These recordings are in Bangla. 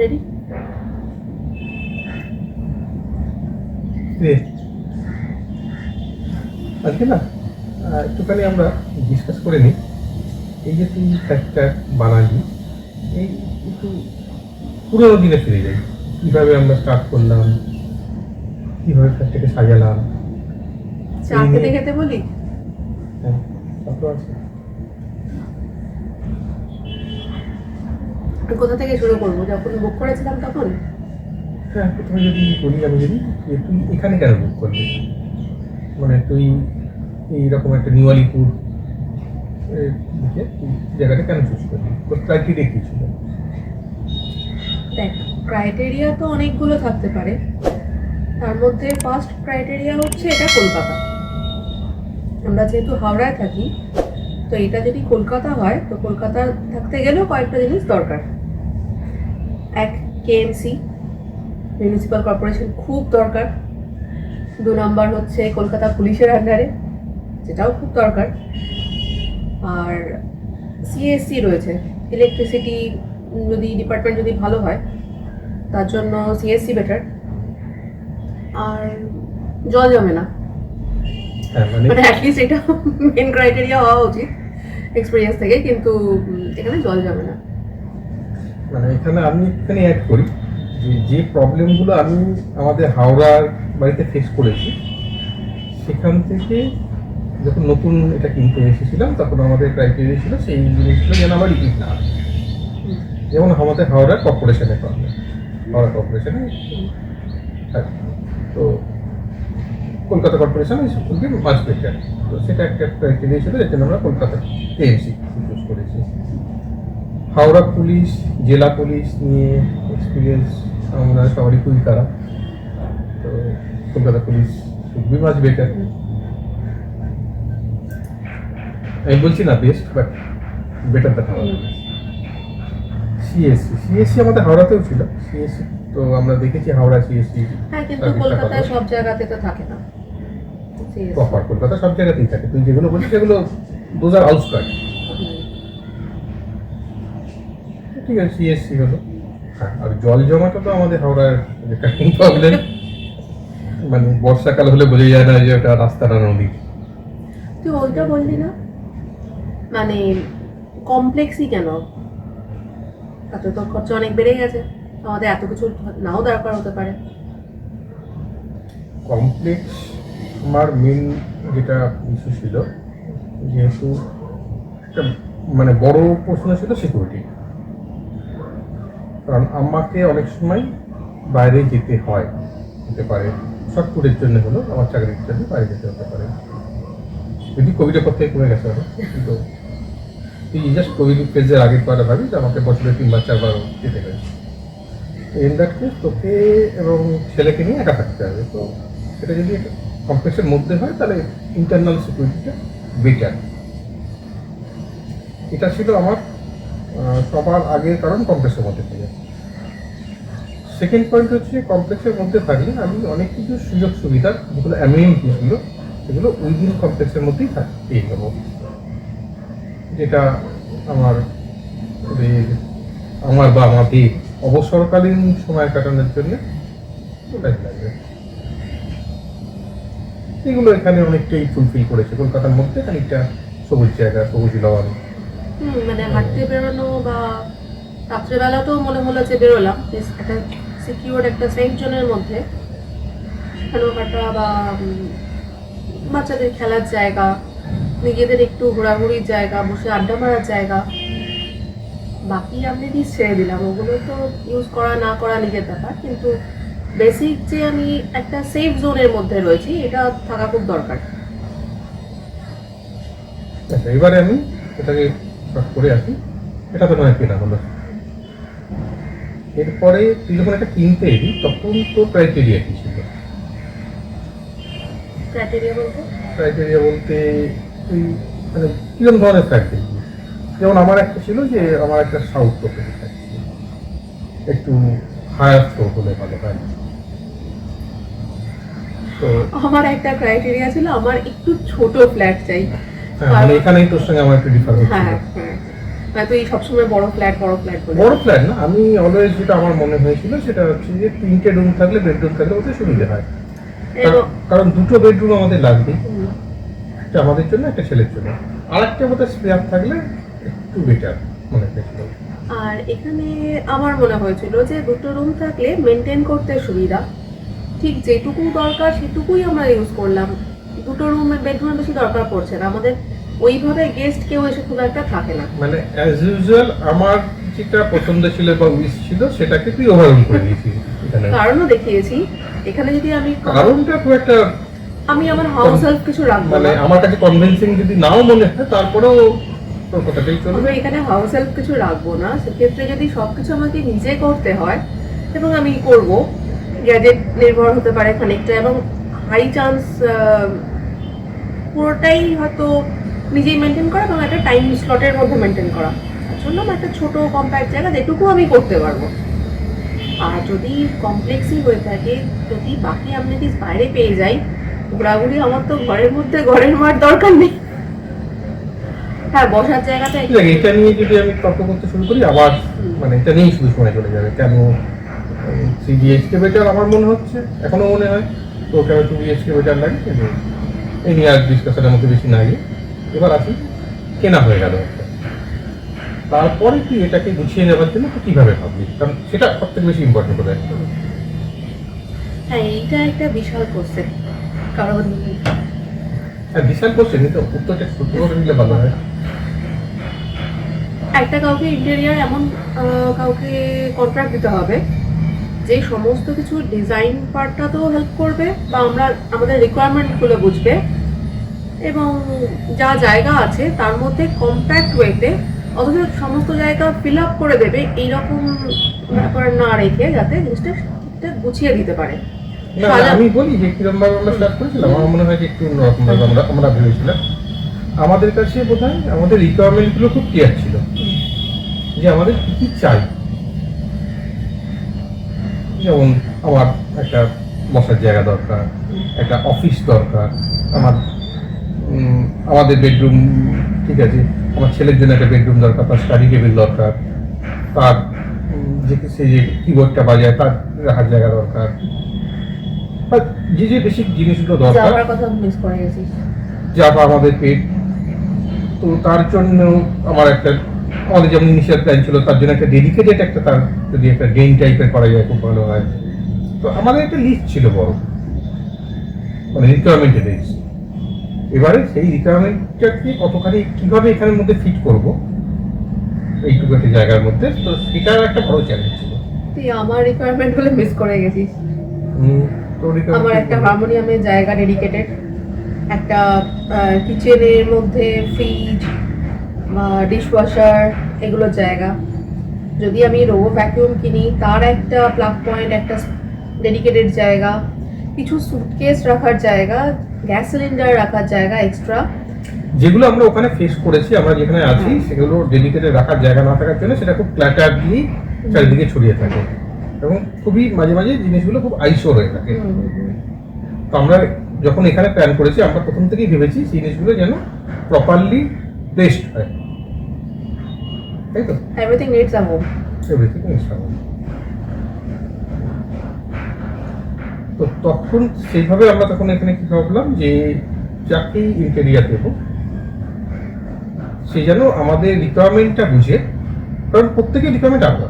রেডি আজকে না একটুখানি আমরা ডিসকাস করে নিই। এই যে তুই ফ্ল্যাটটা বানালি এই একটু পুরোনো দিনে ফিরে যাই। কীভাবে আমরা স্টার্ট করলাম কীভাবে ফ্ল্যাটটাকে সাজালাম? চা খেতে খেতে বলি? হ্যাঁ তারপর আছে। কোথা থেকে শুরু করব? যখন বুক করেছিলাম তখন? হ্যাঁ প্রথমে যদি বলি আমি যদি যে তুই এখানে কেন বুক করলি? মানে তুই এইরকম একটা নিউ আলিপুর দিকে তুই জায়গাটা কেন চুজ করলি? তোর ক্রাইটেরিয়া কী ছিল? দেখ ক্রাইটেরিয়া তো অনেকগুলো থাকতে পারে। তার মধ্যে ফার্স্ট ক্রাইটেরিয়া হচ্ছে এটা কলকাতা। আমরা যেহেতু হাওড়ায় থাকি তো এটা যদি কলকাতা হয় তো কলকাতা থাকতে গেলেও কয়েকটা জিনিস দরকার। এক কেএমসি মিউনিসিপ্যাল কর্পোরেশন খুব দরকার। দু নম্বর হচ্ছে কলকাতা পুলিশের আন্ডারে যেটাও খুব দরকার। আর সিএসসি রয়েছে ইলেকট্রিসিটি যদি ডিপার্টমেন্ট যদি ভালো হয় তার জন্য সিএসসি বেটার আর জল জমে না। হ্যাঁ মানে মানে অ্যাটলিস্ট এটা মেন ক্রাইটেরিয়া হওয়া উচিত এক্সপিরিয়েন্স থেকে কিন্তু এখানে জল জমে না। মানে এখানে আমি একটুখানি অ্যাড করি যে যে প্রবলেমগুলো আমি আমাদের হাওড়ার বাড়িতে ফেস করেছি সেখান থেকে যখন নতুন এটা কিনতে এসেছিলাম তখন আমাদের ক্রাইটেরিয়া ছিল সেই জিনিসগুলো যেন আবার রিপিট না। যেমন আমাদের হাওড়া কর্পোরেশনের প্রবলেম হাওড়া কর্পোরেশনে হ্যাঁ, তো Kolkata corporation will be much better তো সেটা একটা ক্রাইটেরিয়া ছিল জন্য আমরা কলকাতা করেছি হাওড়া পুলিশ জেলা পুলিশ নিয়ে এক্সপিরিয়েন্স আমরা সবারই খুবই খারাপ। তো Kolkata police be much better আমি বলছি না best but better Howrah CSC CSC আমাদের হাওড়াতেও ছিল। সিএসসি তো আমরা দেখেছি হাওড়া সিএসসি হ্যাঁ কিন্তু কলকাতায় সব জায়গাতে তো থাকে না। কলকাতা সব জায়গাতেই থাকে। তুই যেগুলো বলছিস সেগুলো দোজ আর আউটস্কার্ট হুম। ঠিক আছে সিএসসি হলো। আর জল জমাটা তো আমাদের হাওড়ার প্রবলেম মানে বর্ষাকাল হলে বোঝা যায় না যে ওটা রাস্তাটা নদী। তুই ওইটা বললি না? মানে কমপ্লেক্সই কেন? এত তো খরচা অনেক বেড়ে গেছে। আমাদের এত কিছু নাও দরকার হতে পারে। কমপ্লেক্স আমার মেন যেটা ইস্যু ছিল যেহেতু একটা মানে বড় প্রশ্ন ছিল সিকিউরিটি আমাকে অনেক সময় বাইরে যেতে হয় হতে পারে। শর্টপুটের জন্য হলো আমার চাকরির জন্য বাইরে যেতে হতে পারে। যদি কোভিডের পর থেকে কমে গেছে কিন্তু এই জাস্ট কোভিড ফেজের আগের পরে ভাবি যে আমাকে বছরে তিনবার, চারবার যেতে হয়। ইন দ্যাট কেস তোকে এবং ছেলেকে নিয়ে একা থাকতে হবে। তো সেটা যদি কমপ্লেক্সের মধ্যে হয়, তাহলে ইন্টারনাল সিকিউরিটিটা বেটার এটা ছিল আমার সবার আগের কারণ কমপ্লেক্সের মধ্যে থেকে। সেকেন্ড পয়েন্ট হচ্ছে কমপ্লেক্সের মধ্যে থাকলে আমি অনেক কিছু সুযোগ সুবিধা, যেগুলো অ্যামিউনিটিসগুলো সেগুলো উইদিন কমপ্লেক্সের মধ্যেই থাক, পেয়ে যাব। যেটা আমার আমার বা আমাদের অবসরকালীন সময় কাটানোর জন্য লাগবে। এগুলো এখানে অনেকটাই ফুলফিল করেছে। কলকাতার মধ্যে খানিকটা সবুজ জায়গা, সবুজ হুম মানে হাঁটতে বেরোনো বা রাত্রেবেলাতেও মনে হলো যে বেরোলাম একটা সিকিউর একটা সেফ জোনের মধ্যে। হাঁটা বা বাচ্চাদের খেলার জায়গা, নিজেদের একটু ঘোরাঘুরির জায়গা, বসে আড্ডা মারার জায়গা। বাকি আমি দিস ছেড়ে দিলাম, ওগুলো তো ইউজ করা না করা নিজের ব্যাপার, কিন্তু বেসিক যে আমি একটা সেফ জোনের মধ্যে রয়েছি, এটা থাকা খুব দরকার। আচ্ছা এবারে আমি এটাকে করে আসি এটা তো নয় কেনা হলো এরপরে তুই যখন একটা কিনতে এলি তখন তো ক্রাইটেরিয়া কি ছিল? ক্রাইটেরিয়া বলতে? ক্রাইটেরিয়া বলতে তুই মানে কীরকম ধরনের ফ্ল্যাট দেখবি যেমন আমার একটা ছিল যে আমার একটা সাউথ প্রপার্টি ফ্ল্যাট একটু হায়ার ফ্লোর হলে ভালো হয়। তো আমার একটা ক্রাইটেরিয়া ছিল আমার একটু ছোট ফ্ল্যাট চাই। মানে এখানেই তোর সঙ্গে আমার একটু ডিফারেন্স হ্যাঁ হ্যাঁ। মানে তুই সবসময় বড় ফ্ল্যাট বড় ফ্ল্যাট বলে। বড় ফ্ল্যাট না আমি অলওয়েজ যেটা আমার মনে হয়েছিল সেটা হচ্ছে যে তিনটে রুম থাকলে বেডরুম থাকলে ওতে সুবিধা হয়। কারণ- কারণ দুটো বেডরুম আমাদের লাগবে একটা আমাদের জন্য একটা ছেলের জন্য। আর একটা মতো স্পেয়ার থাকলে একটু বেটার মনে হয়েছিল। আর এখানে আমার মনে হয়েছিল যে দুটো রুম থাকলে মেনটেন করতে সুবিধা। ঠিক যেটুকু দরকার সেটুকুই আমরা ইউজ করলাম। দুটো রুমে বেডরুমে বেশি দরকার পড়ছে না। আমাদের ওইভাবে গেস্ট কেউ এসে খুব একটা থাকে না। মানে অ্যাজ ইউজুয়াল আমার যেটা পছন্দ ছিল বা উইস ছিল সেটাকে তুই ওভারঅল করে দিয়েছিস কারণও দেখিয়েছি। এখানে যদি আমি কারণটা খুব একটা আমি আমার হাউস হেল্প কিছু রাখব মানে আমার কাছে কনভিনসিং যদি নাও মনে হয় তারপরেও তোর কথাটাই চলবে। আমি এখানে হাউস হেল্প কিছু রাখব না। সেক্ষেত্রে যদি সবকিছু আমাকে নিজে করতে হয় এবং আমি করব গ্যাজেট নির্ভর হতে পারে খানিকটা এবং হাই চান্স পুরোটাই হয়তো নিজেই মেনটেন করা এবং একটা টাইম স্লটের মধ্যে মেনটেন করা। তার জন্য আমার একটা ছোট কম্প্যাক্ট জায়গা যেটুকু আমি করতে পারব। আর যদি কমপ্লেক্সই হয়ে থাকে যদি বাকি অ্যামনিটিস বাইরে পেয়ে যাই ঘোরাঘুরি আমার তো ঘরের মধ্যে ঘরের মার দরকার নেই। হ্যাঁ বসার জায়গাটা এটা নিয়ে যদি আমি তর্ক করতে শুরু করি আবার মানে এটা নিয়েই শুধু সময় চলে যাবে। কেন? থ্রি বিএইচকে বেটার আমার মনে হচ্ছে এখনও মনে হয়। তো কেন টু বিএইচকে বেটার লাগে? এই নিয়ে আর ডিসকাশনের মধ্যে বেশি না গিয়ে এবার আসি কেনা হয়ে গেল। তারপরে তুই এটাকে গুছিয়ে নেওয়ার জন্য কীভাবে ভাবলি? কারণ সেটা সব থেকে বেশি ইম্পর্টেন্ট করে হ্যাঁ এইটা একটা বিশাল কোশ্চেন কারণ হ্যাঁ বিশাল কোশ্চেন কিন্তু উত্তরটা সূত্র করে নিলে ভালো হয়। একটা কাউকে ইন্টেরিয়ার এমন কাউকে কন্ট্রাক্ট দিতে হবে যে সমস্ত কিছু ডিজাইন পার্টটাতেও হেল্প করবে বা আমরা আমাদের রিকোয়ারমেন্টগুলো বুঝবে। এবং যা জায়গা আছে তার মধ্যে কম্প্যাক্ট ওয়েতে অথচ সমস্ত জায়গা ফিল আপ করে দেবে, এইরকম ব্যাপার না রেখে যাতে জিনিসটা ঠিকঠাক গুছিয়ে দিতে পারে। আমি বলি যে কিরম ভাবে আমরা স্টার্ট করেছিলাম, আমার মনে হয় যে একটু অন্যরকম ভাবে আমরা আমরা ভেবেছিলাম। আমাদের কাছে বোধ আমাদের রিকোয়ারমেন্টগুলো খুব ক্লিয়ার ছিল। যে আমাদের কি কি চাই। যেমন আমার একটা বসার জায়গা দরকার একটা অফিস দরকার আমার আমাদের বেডরুম ঠিক আছে আমার ছেলের জন্য একটা বেডরুম দরকার তার স্টাডি টেবিল দরকার তার যে সে যে কিবোর্ডটা বাজায় তার রাখার জায়গা দরকার। যে যে বেসিক জিনিসগুলো দরকার যা আমাদের পেট তো তার জন্য আমার একটা আমাদের যেমন ইনিশিয়াল প্ল্যান ছিল তার জন্য একটা ডেডিকেটেড একটা তার যদি একটা গেম টাইপের করা যায় খুব ভালো হয়। তো আমাদের একটা লিস্ট ছিল বড়। মানে রিকোয়ারমেন্টের লিস্ট এবারে সেই রিকোয়ারমেন্টটাকে কতখানি কীভাবে এখানের মধ্যে ফিট করব এইটুকু একটা জায়গার মধ্যে। তো সেটার একটা বড় চ্যালেঞ্জ ছিল। তুই আমার রিকোয়ারমেন্টগুলো মিস করে গেছিস। আমার একটা হারমোনিয়ামের জায়গা ডেডিকেটেড একটা কিচেনের মধ্যে ফ্রিজ ডিশওয়াশার এগুলোর জায়গা। যদি আমি রোবো ভ্যাকিউম কিনি তার একটা প্লাগ পয়েন্ট একটা ডেডিকেটেড জায়গা কিছু সুটকেস রাখার জায়গা গ্যাস সিলিন্ডার রাখার জায়গা এক্সট্রা যেগুলো আমরা ওখানে ফেস করেছি আমরা যেখানে আছি সেগুলো ডেডিকেটেড রাখার জায়গা না থাকার জন্য সেটা খুব ক্ল্যাটার দিয়ে চারিদিকে ছড়িয়ে থাকে। এবং খুবই মাঝে মাঝে জিনিসগুলো খুব আইসোর হয়ে থাকে। তো আমরা যখন এখানে প্ল্যান করেছি আমরা প্রথম থেকেই ভেবেছি সেই জিনিসগুলো যেন প্রপারলি প্লেসড হয়। তাই তো everything needs a home everything install তো তখন সেইভাবে আমরা তখন এখানে কি ভাবলাম যে যাকেই ইন্টেরিয়ার দেবো সে যেন আমাদের রিকোয়ারমেন্টটা বুঝে কারণ প্রত্যেকের রিকোয়ারমেন্ট আলাদা।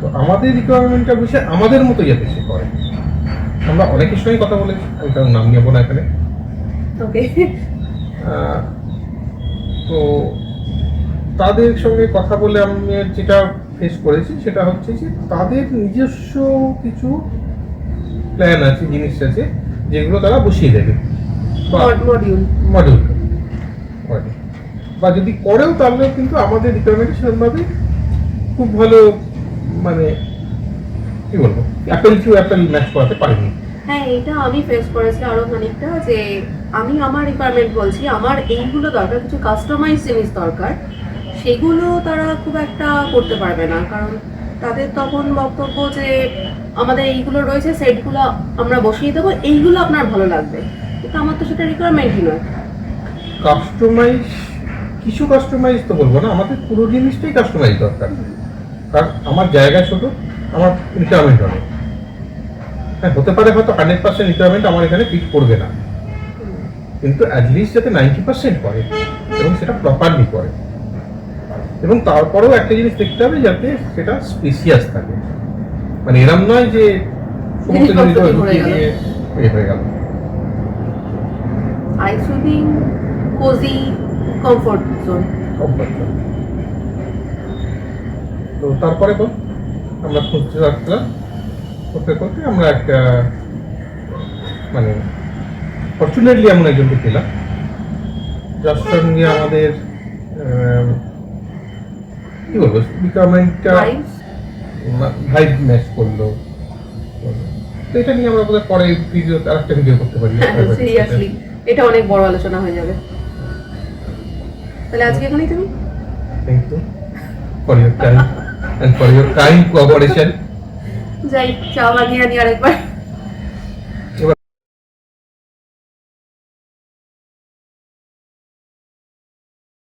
তো আমাদের রিকোয়ারমেন্টটা বুঝে আমাদের মতো যাতে সে করে। আমরা অনেকের সঙ্গে কথা বলেছি আমি কারণ নাম নেব না এখানে। ওকে তো তাদের সঙ্গে কথা বলে আমি যেটা ফেস করেছি সেটা হচ্ছে যে তাদের নিজস্ব কিছু প্ল্যান আছে জিনিস আছে যেগুলো তারা বসিয়ে দেবে। বা মডিউল মডিউল বা যদি করেও তাহলেও কিন্তু আমাদের রিকোয়ারমেন্ট সেরকমভাবে খুব ভালো মানে কি বলব অ্যাপেল টু অ্যাপেল ম্যাচ করাতে পারেনি। হ্যাঁ এটা আমি ফেস করেছি আরও খানিকটা যে আমি আমার রিকোয়ারমেন্ট বলছি আমার এইগুলো দরকার কিছু কাস্টমাইজ জিনিস দরকার। সেগুলো তারা খুব একটা করতে পারবে না, কারণ তাদের তখন বক্তব্য যে আমাদের এইগুলো রয়েছে সেটগুলো আমরা বসিয়ে দেবো, এইগুলো আপনার ভালো লাগবে। কিন্তু আমার তো সেটা রিকোয়ারমেন্টই নয়। কাস্টমাইজ কিছু কাস্টমাইজ তো বলব না, আমাদের পুরো জিনিসটাই কাস্টমাইজ দরকার। কারণ আমার জায়গা ছোট আমার রিকোয়ারমেন্ট অনেক হ্যাঁ হতে পারে হয়তো হান্ড্রেড পার্সেন্ট রিকোয়ারমেন্ট আমার এখানে ফিট করবে না। কিন্তু অ্যাটলিস্ট যাতে নাইনটি পার্সেন্ট করে এবং সেটা প্রপারলি করে। এবং তারপরেও একটা জিনিস দেখতে হবে যাতে সেটা স্পেসিয়াস থাকে। মানে এরম নয় যে সমস্ত জিনিস হয়ে গেল। Cosy comfort zone. তো তারপরে বল আমরা খুঁজতে থাকলাম করতে করতে আমরা একটা মানে ফর্চুনেটলি এমন একজনকে পেলাম। যার সঙ্গে আমাদের কি বলব? রিকোয়ারমেন্টটা? ভাইব ম্যাচ করল। তো এটা নিয়ে আমরা বোধহয় পরে ভিডিও আর একটা ভিডিও করতে পারি। সিরিয়াসলি এটা অনেক বড় আলোচনা হয়ে যাবে। তাহলে আজকে এখানেই তুমি thank you for your time and for your kind cooperation যাই চা বানিয়ে আনি আরেকবার।